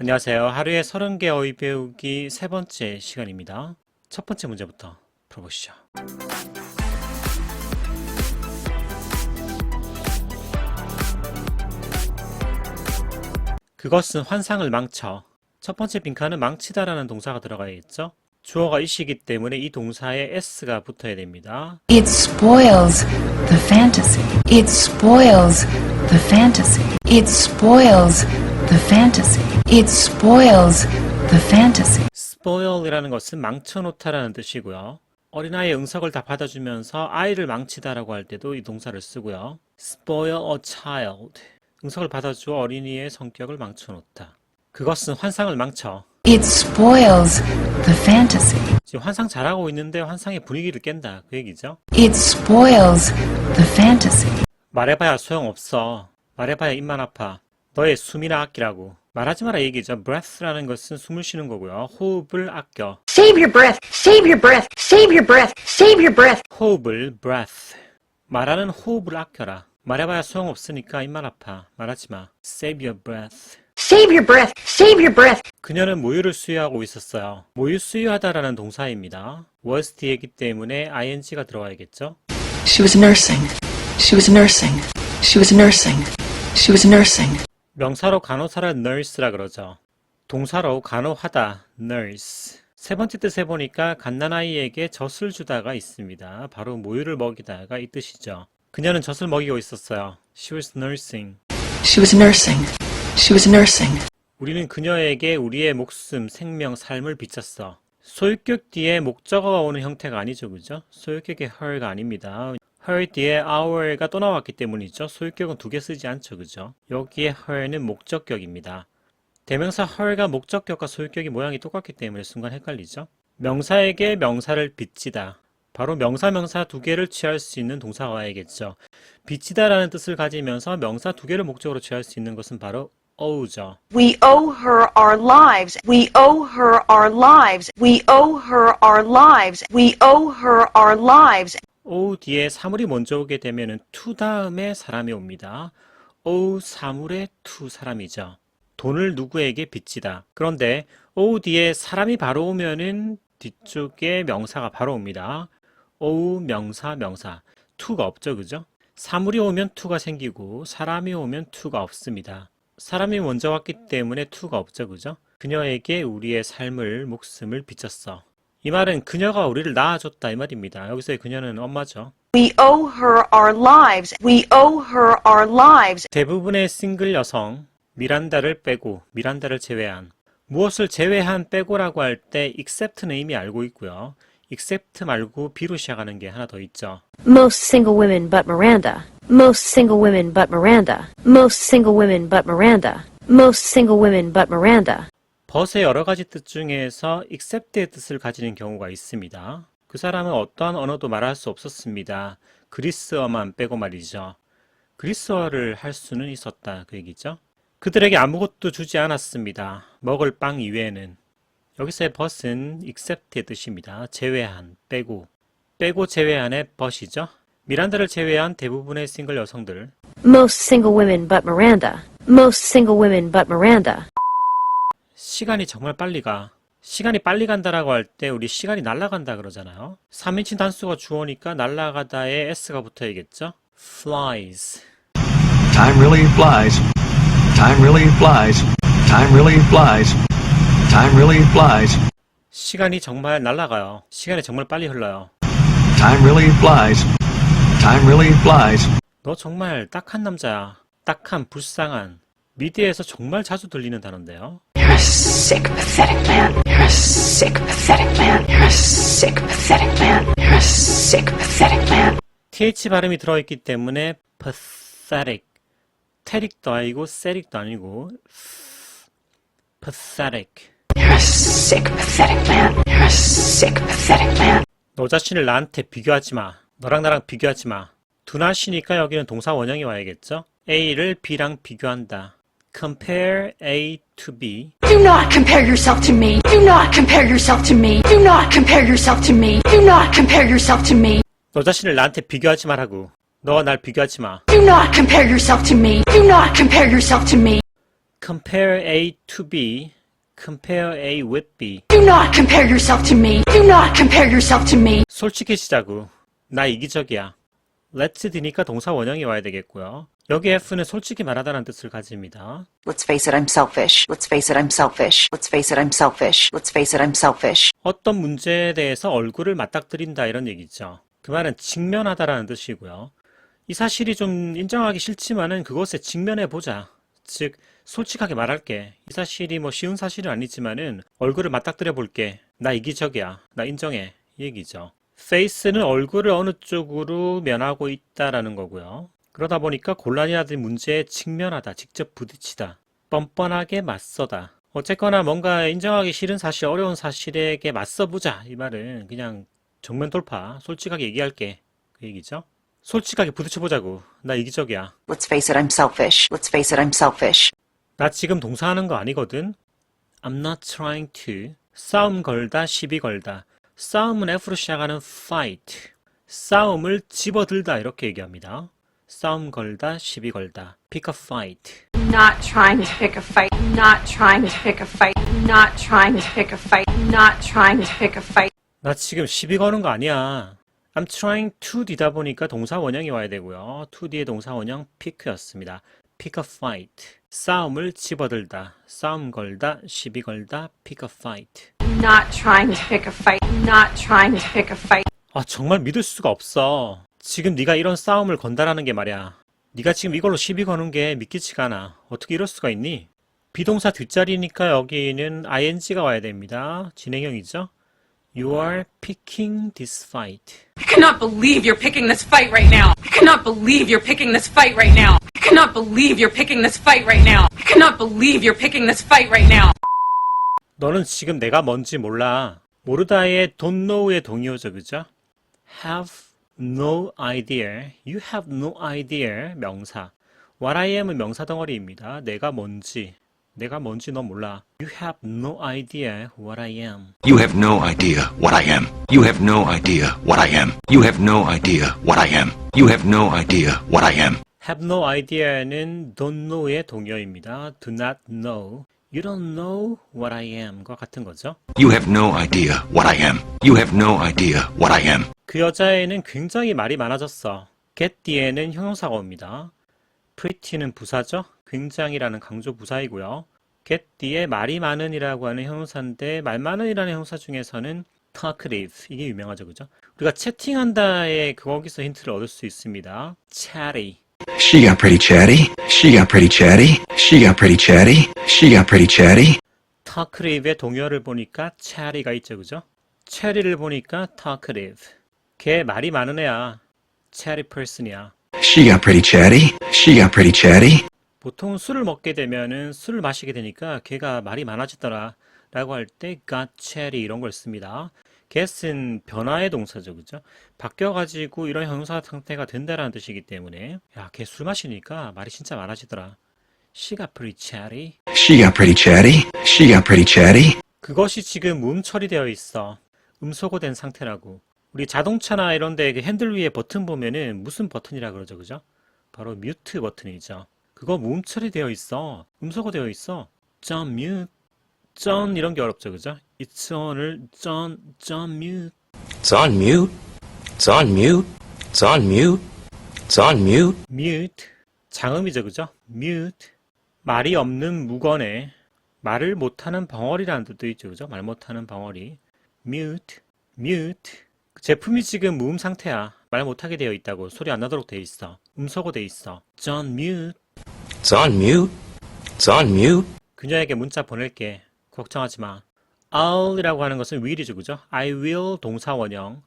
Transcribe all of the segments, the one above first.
안녕하세요. 하루에 30개 어휘 배우기 세 번째 시간입니다. 첫 번째 문제부터 풀어보시죠. 그것은 환상을 망쳐. 첫 번째 빈칸은 망치다라는 동사가 들어가야겠죠? 주어가 이시기 때문에 이 동사에 s가 붙어야 됩니다. It spoils the fantasy. It spoils the fantasy. It spoils the fantasy. It spoils the fantasy. spoil이라는 것은 망쳐놓다라는 뜻이고요. 어린아이의 응석을 다 받아주면서 아이를 망치다라고 할 때도 이 동사를 쓰고요. spoil a child. 응석을 받아주어 어린이의 성격을 망쳐놓다. 그것은 환상을 망쳐. It spoils the fantasy. 지금 환상 잘하고 있는데 환상의 분위기를 깬다. 그 얘기죠. It spoils the fantasy. 말해봐야 소용없어. 말해봐야 입만 아파. 너의 숨이나 아끼라고. 말하지 마라 얘기죠. breath라는 것은 숨을 쉬는 거고요. 호흡을 아껴. Save your breath. Save your breath. Save your breath. Save your breath. 호흡을 breath. 말하는 호흡을 아껴라. 말해봐야 소용없으니까 입만 아파. 말하지 마. Save your breath. Save your breath. Save your breath. 그녀는 모유를 수유하고 있었어요. 모유 수유하다라는 동사입니다. was 뒤에기 때문에 ing가 들어와야겠죠? She was nursing. She was nursing. She was nursing. She was nursing. 명사로 간호사를 nurse라 그러죠. 동사로 간호하다 nurse. 세 번째 뜻 해보니까 갓난아이에게 젖을 주다가 있습니다. 바로 모유를 먹이다가 이 뜻이죠. 그녀는 젖을 먹이고 있었어요. She was nursing. She was nursing. She was nursing. 우리는 그녀에게 우리의 목숨, 생명, 삶을 비쳤어. 소유격 뒤에 목적어가 오는 형태가 아니죠, 그죠? 소유격의 her가 아닙니다. Her 뒤에 our가 또 나왔기 때문이죠. 소유격은 두 개 쓰지 않죠, 그죠? 여기에 her는 목적격입니다. 대명사 her가 목적격과 소유격이 모양이 똑같기 때문에 순간 헷갈리죠? 명사에게 명사를 빚지다. 바로 명사 명사 두 개를 취할 수 있는 동사가 와야겠죠. 빚지다라는 뜻을 가지면서 명사 두 개를 목적으로 취할 수 있는 것은 바로 ow죠. We owe her our lives. We owe her our lives. We owe her our lives. We owe her our lives. O 뒤에 사물이 먼저 오게 되면은 to 다음에 사람이 옵니다. o 사물의 to 사람이죠. 돈을 누구에게 빚지다. 그런데 o 뒤에 사람이 바로 오면은 뒤쪽에 명사가 바로 옵니다. o 명사 명사 to가 없죠, 그죠? 사물이 오면 to가 생기고 사람이 오면 to가 없습니다. 사람이 먼저 왔기 때문에 to가 없죠, 그죠? 그녀에게 우리의 삶을 목숨을 비쳤어. 이 말은 그녀가 우리를 낳아줬다 이 말입니다. 여기서의 그녀는 엄마죠. We owe her our lives. We owe her our lives. 대부분의 싱글 여성 미란다를 빼고 미란다를 제외한 무엇을 제외한 빼고라고 할 때 except는 이미 알고 있고요. except 말고 B로 시작하는 게 하나 더 있죠. Most single women but Miranda. Most single women but Miranda. Most single women but Miranda. Most single women but Miranda. But의 여러 가지 뜻 중에서 except의 뜻을 가지는 경우가 있습니다. 그 사람은 어떠한 언어도 말할 수 없었습니다. 그리스어만 빼고 말이죠. 그리스어를 할 수는 있었다 그 얘기죠. 그들에게 아무것도 주지 않았습니다. 먹을 빵 이외에는. 여기서의 but은 except의 뜻입니다. 제외한, 빼고. 빼고 제외한의 but이죠. 미란다를 제외한 대부분의 싱글 여성들. Most single women but Miranda. Most single women but Miranda. 시간이 정말 빨리 가. 시간이 빨리 간다라고 할 때 우리 시간이 날아간다 그러잖아요. 3인칭 단수가 주어니까 날아가다에 s가 붙어야겠죠? flies. Time really flies. Time really flies. Time really flies. Time really flies. 시간이 정말 날아가요. 시간이 정말 빨리 흘러요. Time really flies. Time really flies. 너 정말 딱한 남자야. 딱한 불쌍한. 미디어에서 정말 자주 들리는 단어인데요. You're a sick, pathetic man. You're a sick, pathetic man. You're a sick, pathetic man. You're a sick, pathetic man. th 발음이 들어있기 때문에 pathetic. 테릭도 아니고 세릭도 아니고 pathetic. You're a sick, pathetic man. You're a sick, pathetic man. 너 자신을 나한테 비교하지 마. 너랑 나랑 비교하지 마. 두나시니까 여기는 동사 원형이 와야겠죠? A를 B랑 비교한다. Compare A to B. Do not compare yourself to me. Do not compare yourself to me. Do not compare yourself to me. Do not compare yourself to me. 너 자신을 나한테 비교하지 말라고. 너와 날 비교하지 마. Do not compare yourself to me. Do not compare yourself to me. compare A to B, compare A with B. Do not compare yourself to me. Do not compare yourself to me. 솔직해지자고. 나 이기적이야. let's D니까 동사 원형이 와야 되겠고요. 여기 F는 솔직히 말하다는 뜻을 가집니다. Let's face it, I'm selfish. Let's face it, I'm selfish. Let's face it, I'm selfish. Let's face it, I'm selfish. 어떤 문제에 대해서 얼굴을 맞닥뜨린다 이런 얘기죠. 그 말은 직면하다라는 뜻이고요. 이 사실이 좀 인정하기 싫지만은 그것에 직면해 보자. 즉 솔직하게 말할게. 이 사실이 뭐 쉬운 사실은 아니지만은 얼굴을 맞닥뜨려 볼게. 나 이기적이야. 나 인정해. 이 얘기죠. face는 얼굴을 어느 쪽으로 면하고 있다라는 거고요. 그러다 보니까 곤란이라든 문제에 직면하다, 직접 부딪히다, 뻔뻔하게 맞서다. 어쨌거나 뭔가 인정하기 싫은 사실, 어려운 사실에게 맞서보자. 이 말은 그냥 정면 돌파, 솔직하게 얘기할게. 그 얘기죠. 솔직하게 부딪혀보자고. 나 이기적이야. Let's face it, I'm selfish. Let's face it, I'm selfish. 나 지금 동사하는 거 아니거든. I'm not trying to. 싸움 걸다, 시비 걸다. 싸움은 F로 시작하는 fight. 싸움을 집어들다 이렇게 얘기합니다. 싸움 걸다, 시비 걸다. pick a fight. not trying to pick a fight, not trying to pick a fight, not trying to pick a fight, not trying to pick a fight. 나 지금 시비 거는 거 아니야. I'm trying to 뒤다 보니까 동사 원형이 와야 되고요. to 뒤의 동사 원형 pick였습니다. pick a fight. 싸움을 집어들다. 싸움 걸다, 시비 걸다, pick a fight. Not trying to pick a fight, not trying to pick a fight. 아 정말 믿을 수가 없어. 지금 네가 이런 싸움을 건다라는 게 말이야. 네가 지금 이걸로 시비 거는 게 믿기지가 않아. 어떻게 이럴 수가 있니? 비동사 뒷자리니까 여기는 ing가 와야 됩니다. 진행형이죠. You are picking this fight. I cannot believe you're picking this fight right now. I cannot believe you're picking this fight right now. I cannot believe you're picking this fight right now. I cannot believe you're picking this fight right now. 너는 지금 내가 뭔지 몰라. 모르다의 don't know의 동의어죠, 그죠? have no idea. You have no idea. 명사. What I am은 명사 덩어리입니다. 내가 뭔지. 내가 뭔지 너 몰라. You have no idea what I am. You have no idea what I am. You have no idea what I am. You have no idea what I am. You have no idea what I am. have no idea는 don't know의 동의어입니다. do not know. You don't know what I am과 같은 거죠. You have no idea what I am. You have no idea what I am. 그 여자애는 굉장히 말이 많아졌어. get 뒤에는 형용사가 옵니다. pretty는 부사죠. 굉장히라는 강조 부사이고요. get 뒤에 말이 많은이라고 하는 형용사인데 말 많은이라는 형용사 중에서는 talkative 이게 유명하죠, 그죠? 우리가 채팅한다에 거기서 힌트를 얻을 수 있습니다. chatty She got pretty chatty. She got pretty chatty. She got pretty chatty. She got pretty chatty. talkative의 동요를 보니까 chatty가 있죠, 그죠? chatty를 보니까 talkative. 걔 말이 많은 애야. chatty person이야. She got pretty chatty. She got pretty chatty. 보통 술을 먹게 되면은 술을 마시게 되니까 걔가 말이 많아지더라 라고 할 때 got chatty 이런 걸 씁니다. Get은 변화의 동사죠. 그죠? 바뀌어가지고 이런 형용사 상태가 된다라는 뜻이기 때문에 야, 걔 술 마시니까 말이 진짜 많아지더라. She got pretty chatty. She got pretty chatty. She got pretty chatty. 그것이 지금 음 처리되어 있어. 음소거된 상태라고. 우리 자동차나 이런 데 핸들 위에 버튼 보면은 무슨 버튼이라 그러죠. 그죠? 바로 뮤트 버튼이죠. 그거 무음 처리되어 있어. 음소거되어 있어. 전 뮤트. 전 이런 게 어렵죠. 그죠? It's on을 전, 전 뮤트. It's on mute. It's on mute. It's on mute. It's on mute. 뮤트. 장음이죠. 그죠? 뮤트. 말이 없는 무건에 말을 못하는 벙어리라는 뜻도 있죠. 그죠? 말 못하는 벙어리. 뮤트. 뮤트. 제품이 지금 무음 상태야. 말 못하게 되어 있다고. 소리 안 나도록 되어 있어. 음소거 되어 있어. 전 뮤트. It's on mute. It's on mute. 그녀에게 문자 보낼게. 걱정하지 마. I'll이라고 하는 것은 will이죠. 그죠? I will 동사 원형.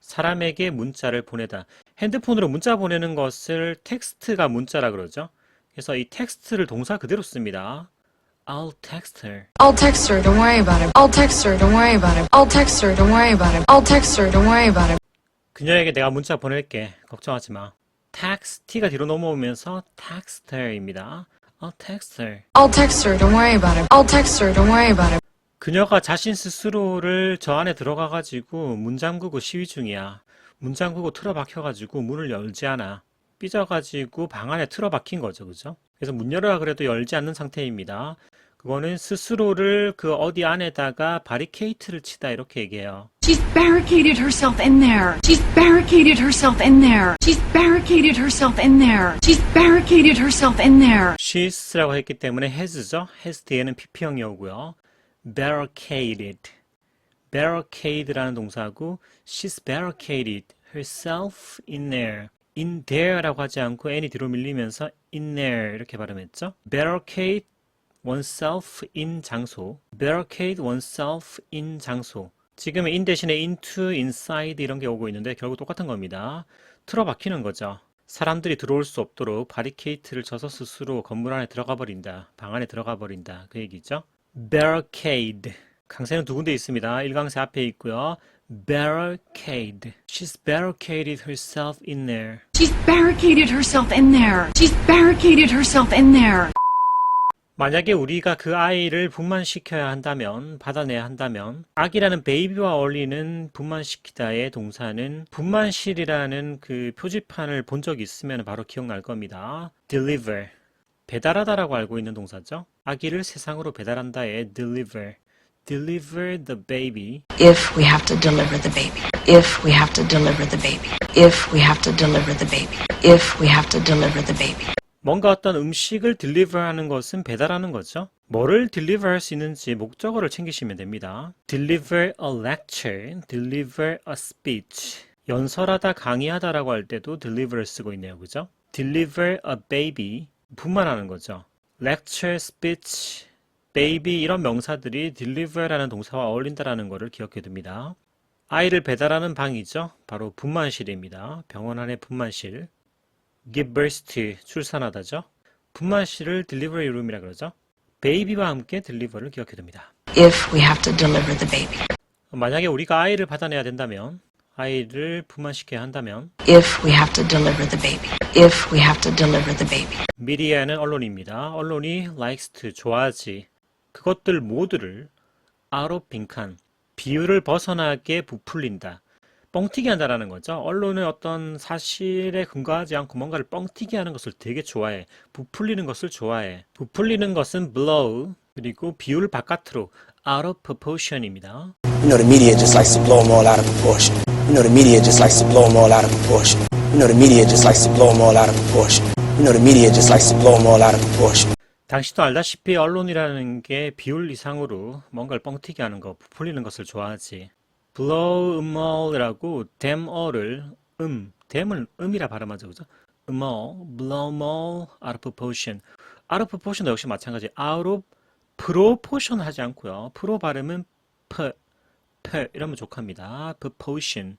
사람에게 문자를 보내다. 핸드폰으로 문자 보내는 것을 텍스트가 문자라 그러죠. 그래서 이 텍스트를 동사 그대로 씁니다. I'll text her. I'll text her, don't worry about it. I'll text her, don't worry about it. I'll text her, don't worry about it. I'll text her, don't worry about it. 그녀에게 내가 문자 보낼게. 걱정하지 마. text, t가 뒤로 넘어오면서 text her입니다. I'll text her. I'll text her, don't worry about it. I'll text her, don't worry about it. 그녀가 자신 스스로를 저 안에 들어가가지고 문 잠그고 시위 중이야. 문 잠그고 틀어박혀가지고 문을 열지 않아. 삐져가지고 방 안에 틀어박힌 거죠, 그죠? 그래서 문 열어라 그래도 열지 않는 상태입니다. 그거는 스스로를 그 어디 안에다가 바리케이트를 치다 이렇게 얘기해요. She's barricaded herself in there. She's barricaded herself in there. She's barricaded herself in there. She's barricaded herself in there. she's라고 했기 때문에 has죠. has 뒤에는 pp형이 오고요. Barricaded. barricade라는 동사고 she's barricaded herself in there. in there라고 하지 않고 n이 뒤로 밀리면서 in there 이렇게 발음했죠. barricade oneself in 장소. barricade oneself in 장소. 지금 in 대신에 into, inside 이런 게 오고 있는데 결국 똑같은 겁니다. 틀어박히는 거죠. 사람들이 들어올 수 없도록 바리케이트를 쳐서 스스로 건물 안에 들어가 버린다. 방 안에 들어가 버린다. 그 얘기죠. Barricade. 강세는 두 군데 있습니다. 1강세 앞에 있고요. barricade. She's barricaded herself in there. She's barricaded herself in there. She's barricaded herself in there. 만약에 우리가 그 아이를 분만시켜야 한다면, 받아내야 한다면, 아기라는 베이비와 어울리는 분만시키다의 동사는 분만실이라는 그 표지판을 본 적이 있으면 바로 기억날 겁니다. deliver. 배달하다라고 알고 있는 동사죠. 아기를 세상으로 배달한다의 deliver. deliver the baby. If we have to deliver the baby. If we have to deliver the baby. If we have to deliver the baby. If we have to deliver the baby. 뭔가 어떤 음식을 deliver 하는 것은 배달하는 거죠. 뭐를 deliver 할 수 있는지 목적어를 챙기시면 됩니다. deliver a lecture, deliver a speech. 연설하다, 강의하다라고 할 때도 deliver를 쓰고 있네요. 그죠? deliver a baby, 분만하는 거죠. lecture, speech, baby 이런 명사들이 deliver라는 동사와 어울린다라는 것을 기억해 둡니다. 아이를 배달하는 방이죠. 바로 분만실입니다. 병원 안의 분만실. give birth to 출산하다죠. 분만실을 delivery room이라 그러죠. 베이비와 함께 deliver를 기억해 둡니다. If we have to deliver the baby. 만약에 우리가 아이를 받아내야 된다면 아이를 분만시켜야 한다면 If we have to deliver the baby. If we have to deliver the baby. 미디어는 언론입니다. 언론이 likes to 좋아하지 그것들 모두를 out of 빈칸 비율을 벗어나게 부풀린다. 뻥튀기 한다라는 거죠. 언론은 어떤 사실에 근거하지 않고 뭔가를 뻥튀기 하는 것을 되게 좋아해. 부풀리는 것을 좋아해. 부풀리는 것은 blow 그리고 비율 바깥으로 out of proportion입니다. You know the media just likes to blow them all out of proportion. You know the media just likes to blow them all out of proportion. You know the media just likes to blow them all out of proportion. You know the media just likes to blow them all out of proportion. 당신도 알다시피 언론이라는 게 비율 이상으로 뭔가를 뻥튀기 하는 거, 부풀리는 것을 좋아하지. blow them all이라고 them all을 음, them을 음이라 발음하죠. 그죠? them all, blow them all out of proportion. out of proportion도 역시 마찬가지. out of proportion 하지 않고요. 프로 발음은 p, p 이러면 족합니다. proportion,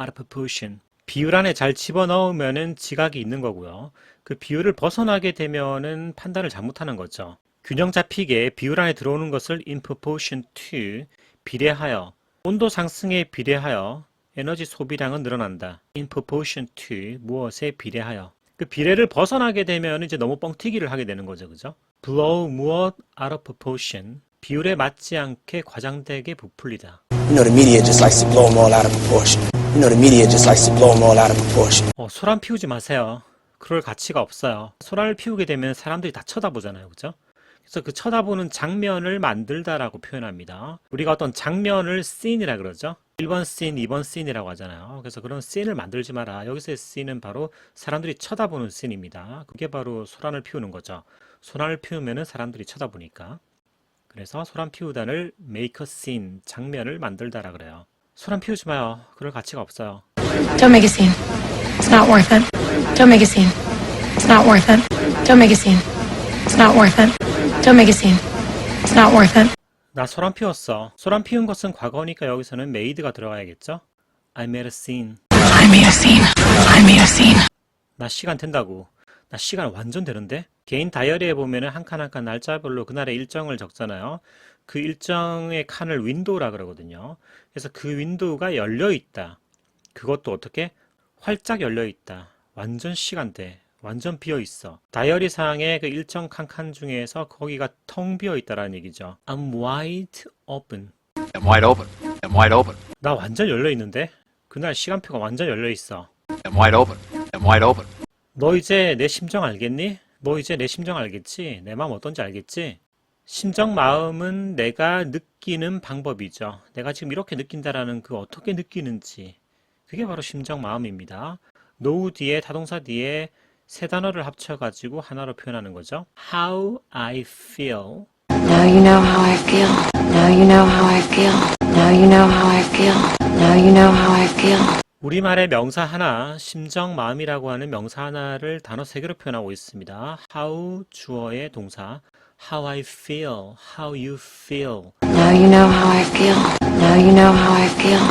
out of proportion. 비율 안에 잘 집어넣으면은 지각이 있는 거고요. 그 비율을 벗어나게 되면은 판단을 잘못하는 거죠. 균형 잡히게 비율 안에 들어오는 것을 in proportion to 비례하여 온도 상승에 비례하여 에너지 소비량은 늘어난다. in proportion to 무엇에 비례하여 그 비례를 벗어나게 되면 이제 너무 뻥튀기를 하게 되는 거죠. 그죠? blow 무엇 out of proportion 비율에 맞지 않게 과장되게 부풀리다. You know the media just likes to blow them all out of proportion. You know the media just likes to blow them all out of proportion. 어, 소란 피우지 마세요. 그럴 가치가 없어요. 소란을 피우게 되면 사람들이 다 쳐다보잖아요. 그죠? 그래서 그 쳐다보는 장면을 만들다라고 표현합니다. 우리가 어떤 장면을 씬이라 그러죠. 1번 씬, 2번 씬이라고 하잖아요. 그래서 그런 씬을 만들지 마라. 여기서의 씬은 바로 사람들이 쳐다보는 씬입니다. 그게 바로 소란을 피우는 거죠. 소란을 피우면은 사람들이 쳐다보니까. 그래서 소란 피우다를 make a scene, 장면을 만들다라 그래요. 소란 피우지 마요. 그럴 가치가 없어요. Don't make a scene. It's not worth it. Don't make a scene. It's not worth it. Don't make a scene. It's not worth it. Don't make a scene. It's not worth it. 나 소란 피웠어. 소란 피운 것은 과거니까 여기서는 made가 들어가야겠죠? I made a scene. I made a scene. I made a scene. 나 시간 된다고. 나 시간 완전 되는데? 개인 다이어리에 보면은 한 칸 한 칸 날짜별로 그날의 일정을 적잖아요. 그 일정의 칸을 윈도우라 그러거든요. 그래서 그 윈도우가 열려 있다. 그것도 어떻게? 활짝 열려 있다. 완전 시간대. 완전 비어 있어. 다이어리 상의 그 일정 칸 칸 중에서 거기가 텅 비어 있다라는 얘기죠. I'm wide open. I'm wide open. I'm wide open. 나 완전 열려 있는데? 그날 시간표가 완전 열려 있어. I'm wide open. I'm wide open. 너 이제 내 심정 알겠니? 뭐 이제 내 심정 알겠지? 내 마음 어떤지 알겠지? 심정 마음은 내가 느끼는 방법이죠. 내가 지금 이렇게 느낀다라는 그 어떻게 느끼는지. 그게 바로 심정 마음입니다. 노우 뒤에 타동사 뒤에 세 단어를 합쳐가지고 하나로 표현하는 거죠. How I feel. Now you know how I feel. Now you know how I feel. Now you know how I feel. Now you know how I feel. 우리말의 명사 하나, 심정 마음이라고 하는 명사 하나를 단어 세 개로 표현하고 있습니다. How 주어의 동사. How I feel. How you feel. Now you know how I feel. Now you know how I feel.